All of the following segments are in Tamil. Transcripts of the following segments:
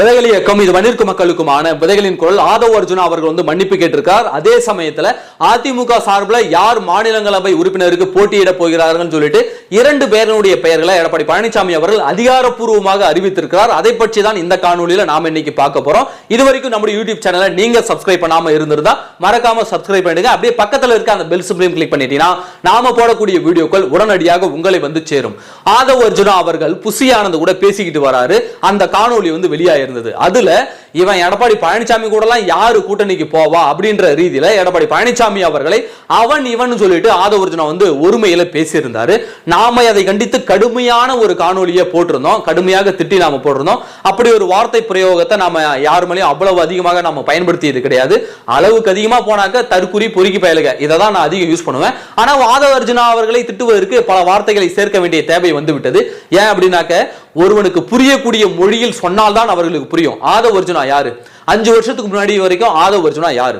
விதைகள் இயக்கம் இது வன்னிற்கு மக்களுக்குமான விதைகளின் குரல். ஆதவ் அர்ஜுனா அவர்கள் வந்து மன்னிப்பு கேட்டிருக்கார். அதே சமயத்துல அதிமுக சார்பில் யார் மாநிலங்களவை உறுப்பினருக்கு போட்டியிட போகிறார்கள் சொல்லிட்டு இரண்டு பேர்களுடைய பெயர்களை எடப்பாடி பழனிசாமி அவர்கள் அதிகாரப்பூர்வமாக அறிவித்திருக்கிறார். அதை பற்றி தான் இந்த காணொலியில நாம இன்னைக்கு பார்க்க போறோம். இது வரைக்கும் நம்முடைய யூடியூப் சேனலை நீங்க சப்ஸ்கிரைப் பண்ணாம இருந்திருந்தா மறக்காம சப்ஸ்கிரைப் பண்ணிடுங்க. அப்படியே பக்கத்துல இருக்க அந்த பெல் சிம்பிளையும் கிளிக் பண்ணிட்டீங்கன்னா நாம போடக்கூடிய வீடியோக்கள் உடனடியாக உங்களை வந்து சேரும். ஆதவ் அர்ஜுனா அவர்கள் புசி ஆனந்த் கூட பேசிக்கிட்டு வராரு. அந்த காணொளி வந்து இருந்தது. அதுல இவன் எடப்பாடி பழனிசாமி கூட எல்லாம் யாரு கூட்டணிக்கு போவா அப்படின்ற ரீதியில எடப்பாடி பழனிசாமி அவர்களை அவன் இவன் சொல்லிட்டு ஆதவர்ஜுனா வந்து ஒருமையில பேசியிருந்தாரு. நாம அதை கண்டித்து கடுமையான ஒரு காணொலியை போட்டிருந்தோம். கடுமையாக திட்டி நாம போட்டிருந்தோம். அப்படி ஒரு வார்த்தை பிரயோகத்தை நாம யார் மேலேயும் அவ்வளவு அதிகமாக நாம பயன்படுத்தியது கிடையாது. அளவுக்கு அதிகமா போனாக்க தற்குறி பொறுக்கி பயலுக. இதை தான் நான் அதிகம் யூஸ் பண்ணுவேன். ஆனா ஆதவர்ஜுனா அவர்களை திட்டுவதற்கு பல வார்த்தைகளை சேர்க்க வேண்டிய தேவை வந்து விட்டது ஏன் அப்படின்னாக்க ஒருவனுக்கு புரியக்கூடிய மொழியில் சொன்னால்தான் அவர்களுக்கு புரியும். ஆதவ அர்ஜுனா யாரு? அஞ்சு வருஷத்துக்கு முன்னாடி வரைக்கும் ஆதவ அர்ஜுனா யாரு?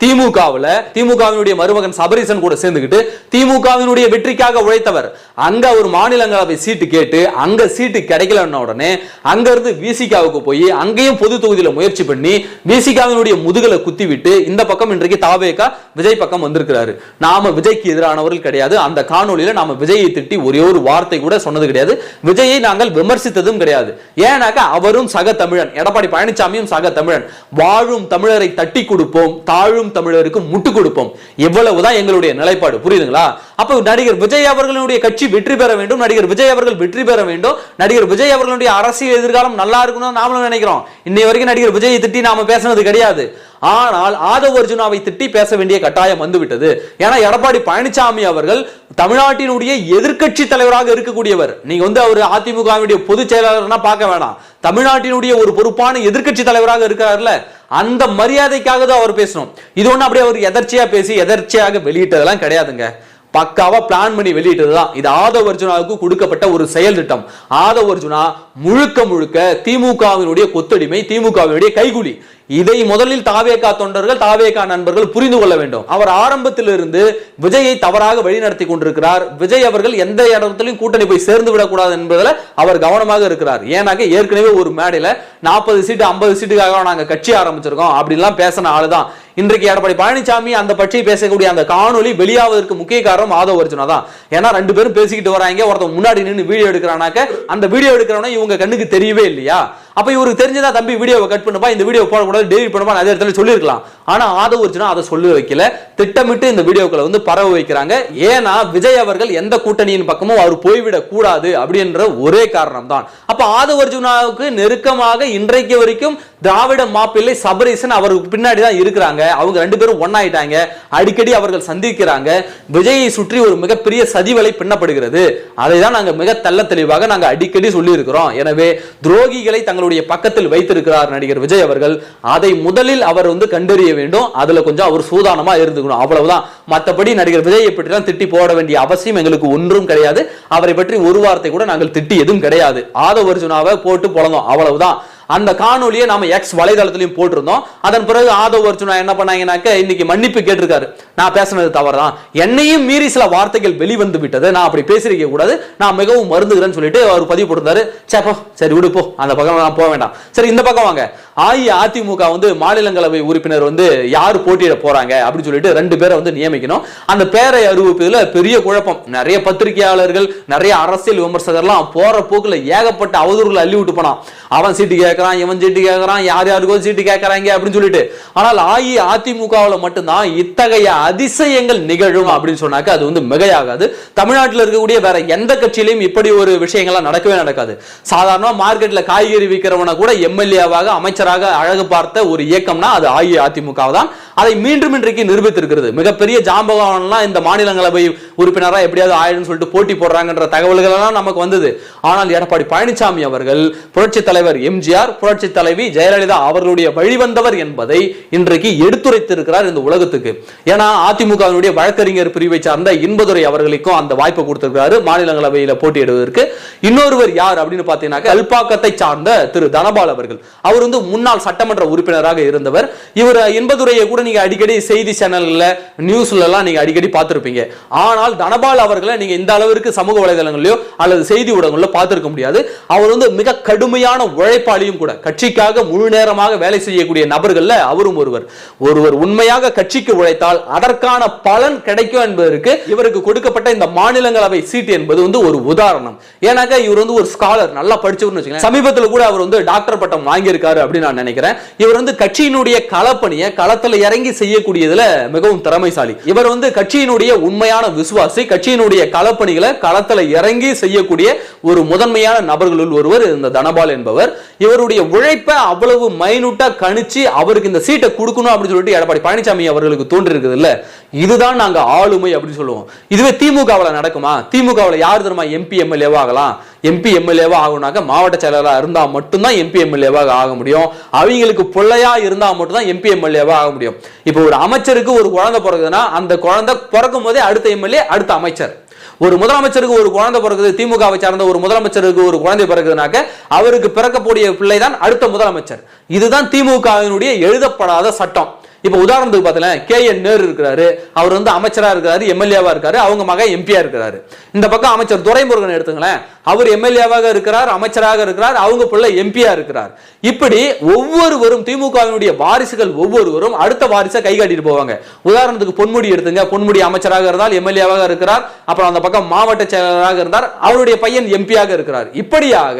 திமுகவுல திமுகவினுடைய மருமகன் சபரீசன் கூட சேர்ந்துக்கிட்டு திமுகவினுடைய வெற்றிக்காக உழைத்தவர். அங்க ஒரு மாநிலங்களவை சீட்டு கேட்டு அங்க சீட்டு கிடைக்கலன்ன உடனே அங்க இருந்து விசிகாவுக்கு போய் அங்கேயும் பொது தொகுதியில முயற்சி பண்ணி விசிகாவினுடைய முதுகலை குத்தி விட்டு இந்த பக்கம் இன்றைக்கு தாவேகா விஜய் பக்கம் வந்திருக்கிறாரு. நாம விஜய்க்கு எதிரானவர்கள் கிடையாது. அந்த காணொலியில நாம விஜயை திட்டி ஒரே ஒரு வார்த்தை கூட சொன்னது கிடையாது. விஜயை நாங்கள் விமர்சித்ததும் கிடையாது. ஏன்னாக்கா அவரும் சக தமிழன். எடப்பாடி பழனிசாமியும் சக தமிழன். வாழும் தமிழரை தட்டி கொடுப்போம் தாழும் தமிழருக்கு முட்டு கொடுப்போம். எவ்வளவுதான் எங்களுடைய நிலைப்பாடு புரியுதுங்களா? அப்ப நடிகர் விஜய் அவர்களுடைய கட்சி வெற்றி பெற வேண்டும் நடிகர் விஜய் அவர்கள் வெற்றி பெற வேண்டும் நடிகர் விஜய் அவர்களுடைய அரசியல் எதிர்காலம் நல்லா இருக்கணும் நாமளும் நினைக்கிறோம். இன்னை வரைக்கும் நடிகர் விஜய் திட்டி நாம பேசினது கிடையாது. ஆனால் ஆதவ் அர்ஜுனாவை திட்டி பேச வேண்டிய கட்டாயம் வந்துவிட்டது. ஏன்னா எடப்பாடி பழனிசாமி அவர்கள் தமிழ்நாட்டினுடைய எதிர்க்கட்சி தலைவராக இருக்கக்கூடியவர். நீங்க வந்து அவர் அதிமுகவினுடைய பொதுச் செயலாளர்னா பார்க்க வேணாம். தமிழ்நாட்டினுடைய ஒரு பொறுப்பான எதிர்கட்சி தலைவராக இருக்கிறார்ல அந்த மரியாதைக்காக தான் அவர் பேசணும். இது ஒன்று அப்படியே அவர் எதர்ச்சியா பேசி எதர்ச்சியாக வெளியிட்டதெல்லாம் கிடையாதுங்க. பக்காவா பிளான் பண்ணி வெளியிட்டது தான் இது ஆதவ அர்ஜுனாவுக்கு கொடுக்கப்பட்ட ஒரு செயல் திட்டம். ஆதவ அர்ஜுனா முழுக்க முழுக்க திமுகவினுடைய கொத்தடிமை திமுகவினுடைய கைகுலி. இதை முதலில் தாவேகா தொண்டர்கள் தாவேகா நண்பர்கள் புரிந்து கொள்ள வேண்டும். அவர் ஆரம்பத்திலிருந்து விஜயை தவறாக வழிநடத்தி கொண்டிருக்கிறார். விஜய் அவர்கள் எந்த இடத்திலும் கூட்டணி போய் சேர்ந்து விடக்கூடாது என்பதில் அவர் கவனமாக இருக்கிறார். ஏன்னாக்க ஏற்கனவே ஒரு மேடையில நாற்பது சீட்டு ஐம்பது சீட்டுக்காக நாங்கள் கட்சி ஆரம்பிச்சிருக்கோம். அப்படிலாம் பேசின ஆளுதான். இன்றைக்கு எடப்பாடி பழனிசாமி அந்த பற்றி பேசக்கூடிய அந்த காணொலி வெளியாவதற்கு முக்கிய காரணம் ஆதவ அர்ஜுனா தான். ஏன்னா ரெண்டு பேரும் பேசிக்கிட்டு வராங்க. ஒருத்தன் முன்னாடி நின்று வீடியோ எடுக்கிறானாக்க அந்த வீடியோ எடுக்கிறவன இவங்க கண்ணுக்கு தெரியவே இல்லையா? அப்போ இவருக்கு தெரிஞ்சதா தம்பி வீடியோவை கட் பண்ணுப்பா இந்த வீடியோ போடக்கூடாது டெலிட் பண்ணுப்பா அதே இடத்துல சொல்லியிருக்கலாம். ஆனால் ஆதவ அர்ஜுனா அதை சொல்லி வைக்கல. திட்டமிட்டு இந்த வீடியோக்களை வந்து பரவ வைக்கிறாங்க. ஏன்னா விஜய் அவர்கள் எந்த கூட்டணியின் பக்கமும் அவர் போய்விடக் கூடாது அப்படின்ற ஒரே காரணம் தான் அப்போ ஆதவ அர்ஜுனாவுக்கு நெருக்கமாக இன்றைக்கு வரைக்கும் திராவிட மாப்பிள்ளை சபரீசன் அவருக்கு பின்னாடி தான் இருக்கிறாங்க. அவங்க ரெண்டு பேரும் ஒன்னாயிட்டாங்க அடிக்கடி அவர்கள் சந்திக்கிறாங்க. விஜயை சுற்றி ஒரு மிகப்பெரிய சதிவலை பின்னப்படுகிறது. அதை தான் நாங்கள் மிக தெள்ள தெளிவாக நாங்கள் அடிக்கடி சொல்லியிருக்கிறோம். எனவே துரோகிகளை தங்களுடைய பக்கத்தில் வைத்திருக்கிறார் நடிகர் விஜய் அவர்கள். அதை முதலில் அவர் வந்து கண்டறிய வேண்டும். அதுல கொஞ்சம் அவர் சூதானமா இருந்துக்கணும். அவ்வளவுதான். மற்றபடி நடிகர் விஜயை பற்றிலாம் திட்டி போட வேண்டிய அவசியம் எங்களுக்கு ஒன்றும் கிடையாது. அவரை பற்றி ஒரு வார்த்தை கூட நாங்கள் திட்டி எதுவும் கிடையாது. ஆதவ அர்ஜுனாவை போட்டு பொழந்தோம் அவ்வளவுதான். அந்த காணொலியை நாம எக்ஸ் வலைதளத்திலையும் போட்டிருந்தோம். அதன் பிறகு ஆதவ அர்ஜுனா என்ன பண்ணாங்கன்னாக்க இன்னைக்கு மன்னிப்பு கேட்டிருக்காரு. நான் பேசுனது தவறுதான். என்னையும் மீறி சில வார்த்தைகள் வெளிவந்து விட்டது. நான் அப்படி பேசிருக்க கூடாது. நான் மிகவும் மருந்துகிறேன்னு சொல்லிட்டு அவர் பதிவு போட்டிருந்தாரு. சேப்போ சரி விடுப்போ அந்த பக்கம் நான் போக வேண்டாம். சரி இந்த பக்கம் வாங்க. அஇஅதிமுக வந்து மாநிலங்களவை உறுப்பினர் வந்து யார் போட்டியிட போறாங்க அப்படின்னு சொல்லிட்டு ரெண்டு பேரை வந்து நியமிக்கணும். அந்த பேரை அறிவிப்பதுல பெரிய குழப்பம். நிறைய பத்திரிகையாளர்கள் நிறைய அரசியல் விமர்சகர்லாம் போற போக்குல ஏகப்பட்ட அவதூறுகளை அள்ளி விட்டு போனான். அவன் சீட்டு கேட்கறான் இவன் சீட்டு கேட்கறான் யார் யாருக்கோ சீட்டு கேட்கறாங்க அப்படின்னு சொல்லிட்டு. ஆனால் அஇஅதிமுகவில் மட்டும்தான் இத்தகைய அதிசயங்கள் நிகழும் அப்படின்னு சொன்னாக்க அது வந்து மிகையாகாது. தமிழ்நாட்டில் இருக்கக்கூடிய வேற எந்த கட்சியிலையும் இப்படி ஒரு விஷயங்கள்லாம் நடக்கவே நடக்காது. சாதாரண மார்க்கெட்ல காய்கறி விற்கிறவனை கூட எம்எல்ஏவாக அமைச்சராக அழகு பார்த்த ஒரு இயக்கம்னா அது அஇஅதிமுக தான் அதை மீண்டும் இன்றைக்கு நிரூபித்திருக்கிறது. மிகப்பெரிய ஜாம்பவான்லாம் இந்த மாநிலங்களவை உறுப்பினராக எப்படியாவது ஆயிடும்னு சொல்லிட்டு போட்டி போடுறாங்கன்ற தகவல்கள் எல்லாம் நமக்கு வந்தது. ஆனால் எடப்பாடி பழனிசாமி அவர்கள் புரட்சி தலைவர் எம்ஜிஆர் புரட்சி தலைவி ஜெயலலிதா அவர்களுடைய வழிவந்தவர் என்பதை இன்றைக்கு எடுத்துரைத்திருக்கிறார் இந்த உலகத்துக்கு. ஏன்னா அதிமுகவினுடைய வழக்கறிஞர் பிரிவை சார்ந்த இன்பதுரை அவர்களுக்கும் அந்த வாய்ப்பு கொடுத்திருக்கிறாரு. மாநிலங்களவையில் போட்டியிடுவதற்கு. இன்னொருவர் யார் அப்படின்னு பார்த்தீங்கன்னா கல்பாக்கத்தை சார்ந்த திரு தனபால் அவர்கள். அவர் வந்து முன்னாள் சட்டமன்ற உறுப்பினராக இருந்தவர். இவர் இன்பதுரையை கூட நீங்க அடிக்கடி செய்தி சேனல்ல நியூஸ்ல எல்லாம் நீங்க அடிக்கடி பார்த்திருப்பீங்க. ஆனால் ஆனால் தனபால் அவர்களை நீங்க இந்த அளவிற்கு சமூக வலைதளங்களிலோ அல்லது செய்தி ஊடகங்களோ பார்த்திருக்க முடியாது. அவர் வந்து மிக கடுமையான உழைப்பாளியும் கூட. கட்சிக்காக முழு நேரமாக வேலை செய்யக்கூடிய நபர்கள்ல அவரும் ஒருவர். ஒருவர் உண்மையாக கட்சிக்கு உழைத்தால் அதற்கான பலன் கிடைக்கும் என்பதற்கு இவருக்கு கொடுக்கப்பட்ட இந்த மாநிலங்களவை சீட்டு என்பது வந்து ஒரு உதாரணம். ஏன்னாக்க இவர் வந்து ஒரு ஸ்காலர் நல்லா படிச்சவர்னு வச்சுக்கோங்க சமீபத்தில் கூட அவர் வந்து டாக்டர் பட்டம் வாங்கியிருக்காரு அப்படின்னு நான் நினைக்கிறேன். இவர் வந்து கட்சியினுடைய களப்பணியை களத்தில் இறங்கி செய்யக்கூடியதுல மிகவும் திறமைசாலி. இவர் வந்து கட்சியினுடைய உண்மையான விசுவாசி கட்சியினுடைய களப்பணிகளை களத்தில் இறங்கி செய்யக்கூடிய ஒரு முதன்மையான நபர்களுள் ஒருவர் இந்த தனபால் என்பவர். இவருடைய உழைப்பை அவ்வளவு மைனூட்டா கணிச்சு அவருக்கு இந்த சீட்டை கொடுக்கணும் அப்படின்னு சொல்லிட்டு எடப்பாடி பழனிசாமி அவர்களுக்கு தோன்றி இருக்குது இல்ல இதுதான் நாங்க ஆளுமை அப்படின்னு சொல்லுவோம். இதுவே திமுகவில் நடக்குமா? திமுகவில் யார் தெரியுமா? எம்பி எம்எல்ஏவாகலாம் எம்பி எம்எல்ஏவா ஆகணும்னாக்க மாவட்ட செயலராக இருந்தால் மட்டும்தான் எம்பி எம்எல்ஏவாக ஆக முடியும். அவங்களுக்கு பிள்ளையா இருந்தால் மட்டும்தான் எம்பி எம்எல்ஏவா ஆக முடியும். இப்போ ஒரு அமைச்சருக்கு ஒரு குழந்தை பிறகுதுன்னா அந்த குழந்தை பிறக்கும் போதே அடுத்த எம்எல்ஏ அடுத்த அமைச்சர். ஒரு முதலமைச்சருக்கு ஒரு குழந்தை பிறகுது திமுகவை சார்ந்த ஒரு முதலமைச்சருக்கு ஒரு குழந்தை பிறகுதுனாக்க அவருக்கு பிறக்கக்கூடிய பிள்ளை தான் அடுத்த முதலமைச்சர். இதுதான் திமுகவினுடைய எழுதப்படாத சட்டம். இப்போ உதாரணத்துக்கு பார்த்தீங்கன்னா கே என் நேரு இருக்கிறாரு அவர் வந்து அமைச்சராக இருக்கிறாரு எம்எல்ஏவாக இருக்காரு அவங்க மகன் எம்பியாக இருக்கிறாரு. இந்த பக்கம் அமைச்சர் துரைமுருகன் எடுத்துங்களேன் அவர் எம்எல்ஏவாக இருக்கிறார் அமைச்சராக இருக்கிறார் அவங்க பிள்ளை எம்பியாக இருக்கிறார். இப்படி ஒவ்வொருவரும் திமுகவினுடைய வாரிசுகள் ஒவ்வொருவரும் அடுத்த வாரிசை கை காட்டிட்டு போவாங்க. உதாரணத்துக்கு பொன்முடி எடுத்துங்க பொன்முடி அமைச்சராக இருந்தால் எம்எல்ஏவாக இருக்கிறார் அப்புறம் அந்த பக்கம் மாவட்ட செயலராக இருந்தார் அவருடைய பையன் எம்பியாக இருக்கிறார். இப்படியாக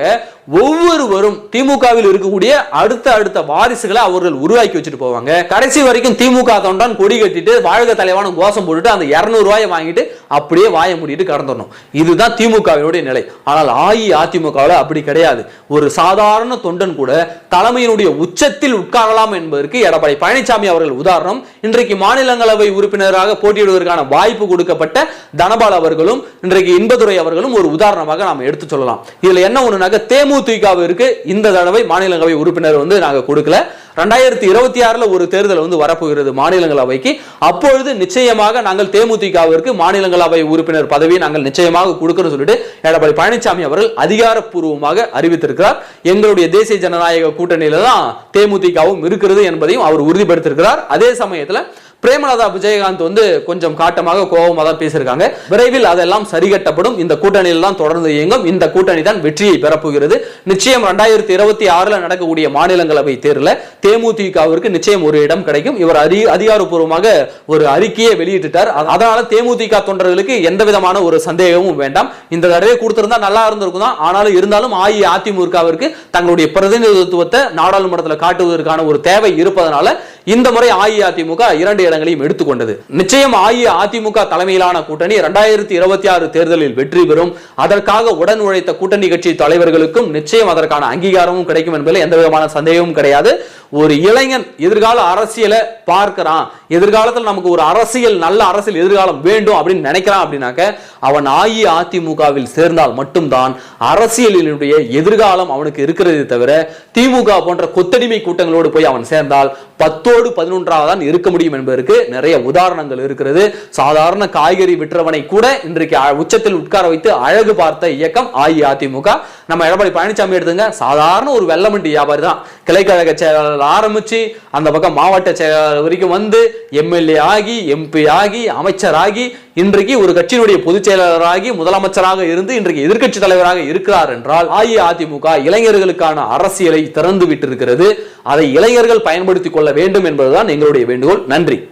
ஒவ்வொருவரும் திமுகவில் இருக்கக்கூடிய அடுத்த அடுத்த வாரிசுகளை அவர்கள் உருவாக்கி வச்சுட்டு போவாங்க. கடைசி வரைக்கும் திமுக தொண்டான் கொடி கட்டிட்டு வாழ்க தலைவான கோஷம் போட்டுட்டு அந்த இரநூறுவாயை வாங்கிட்டு அப்படியே வாய மூடிட்டு கடந்துடணும். இதுதான் திமுகவினுடைய நிலை. ஆனால் அஇஅதிமுகவில் அப்படி கிடையாது. ஒரு சாதாரண தொண்டன் கூட தலைமையினுடைய உச்சத்தில் உட்காரலாம் என்பதற்கு எடப்பாடி பழனிசாமி அவர்கள் உதாரணம். இன்றைக்கு மாநிலங்களவை உறுப்பினராக போட்டியிடுவதற்கான வாய்ப்பு கொடுக்கப்பட்ட தனபால் அவர்களும் இன்றைக்கு இன்பதுரை அவர்களும் ஒரு உதாரணமாக நாம் எடுத்து சொல்லலாம். இதுல என்ன ஒண்ணுனாக்க தேமுதிகவிற்கு இந்த தடவை மாநிலங்களவை உறுப்பினர் வந்து நாங்க கொடுக்கல. ரெண்டாயிரத்தி இருபத்தி ஆறுல ஒரு தேர்தல் வந்து வரப்போகிறது மாநிலங்களவைக்கு. அப்பொழுது நிச்சயமாக நாங்கள் தேமுதிகவிற்கு மாநிலங்களவை உறுப்பினர் பதவியை நாங்கள் நிச்சயமாக கொடுக்கணும் சொல்லிட்டு எடப்பாடி பழனிசாமி அவர்கள் அதிகாரப்பூர்வமாக அறிவித்திருக்கிறார். எங்களுடைய தேசிய ஜனநாயக கூட்டணியில தான் தேமுதிகவும் இருக்கிறது என்பதையும் அவர் உறுதிப்படுத்திருக்கிறார் அதே சமயத்தில் பிரேமலதா விஜயகாந்த் வந்து கொஞ்சம் காட்டமாக கோபமாக தான் பேசியிருக்காங்க. விரைவில் அதெல்லாம் சரிகட்டப்படும். இந்த கூட்டணியில் தான் தொடர்ந்து இயங்கும். இந்த கூட்டணி தான் வெற்றியை பெறப்போகிறது. நிச்சயம் ரெண்டாயிரத்தி இருபத்தி ஆறுல நடக்கக்கூடிய மாநிலங்களவை தேர்தலில் தேமுதிகவிற்கு நிச்சயம் ஒரு இடம் கிடைக்கும். இவர் அதி அதிகாரப்பூர்வமாக ஒரு அறிக்கையை வெளியிட்டுட்டார். அதனால தேமுதிக தொண்டர்களுக்கு எந்த விதமான ஒரு சந்தேகமும் வேண்டாம். இந்த தடவை கொடுத்திருந்தா நல்லா இருந்திருக்கும் தான். ஆனாலும் இருந்தாலும் அஇஅதிமுகவிற்கு தங்களுடைய பிரதிநிதித்துவத்தை நாடாளுமன்றத்தில் காட்டுவதற்கான ஒரு தேவை இருப்பதனால இந்த முறை அஇஅதிமுக இரண்டு இடங்களையும் எடுத்துக்கொண்டது. நிச்சயம் அஇஅதிமுக தலைமையிலான கூட்டணி இரண்டாயிரத்தி இருபத்தி ஆறு தேர்தலில் வெற்றி பெறும். அதற்காக உடன் உழைத்த கூட்டணி கட்சி தலைவர்களுக்கும் நிச்சயம் அதற்கான அங்கீகாரமும் கிடைக்கும் என்பதில் எந்த விதமான சந்தேகமும் கிடையாது. ஒரு இளைஞன் எதிர்கால அரசியலை பார்க்கிறான். எதிர்காலத்தில் நமக்கு ஒரு அரசியல் நல்ல அரசியல் எதிர்காலம் வேண்டும் அப்படின்னு நினைக்கிறான் அப்படின்னாக்க அவன் அஇஅதிமுகவில் சேர்ந்தால் மட்டும்தான் அரசியலினுடைய எதிர்காலம் அவனுக்கு இருக்கிறதே தவிர திமுக போன்ற கொத்தடிமை கூட்டங்களோடு போய் அவன் சேர்ந்தால் பத்தோடு பதினொன்றாக தான் இருக்க முடியும் என்பதற்கு நிறைய உதாரணங்கள் இருக்கிறது. சாதாரண காய்கறி விற்றவனை கூட இன்றைக்கு அ- உச்சத்தில் உட்கார வைத்து அழகு பார்த்த இயக்கம் அஇஅதிமுக. நம்ம எடப்பாடி பழனிசாமி எடுத்துங்க. சாதாரண ஒரு வெள்ளமண்டி வியாபாரி தான். கிளைக்கழக செயலாளர் ஆரம்பிச்சு அந்த பக்கம் மாவட்ட செயலாளர் வரைக்கும் வந்து எம்எல்ஏ ஆகி எம்பி ஆகி அமைச்சராகி இன்றைக்கு ஒரு கட்சியினுடைய பொதுச் செயலாளராகி முதலமைச்சராக இருந்து இன்றைக்கு எதிர்க்கட்சி தலைவராக இருக்கிறார் என்றால் அஇஅதிமுக இளைஞர்களுக்கான அரசியலை திறந்து விட்டிருக்கிறது. அதை இளைஞர்கள் பயன்படுத்திக் கொள்ள வேண்டும் என்பதுதான் எங்களுடைய வேண்டுகோள். நன்றி.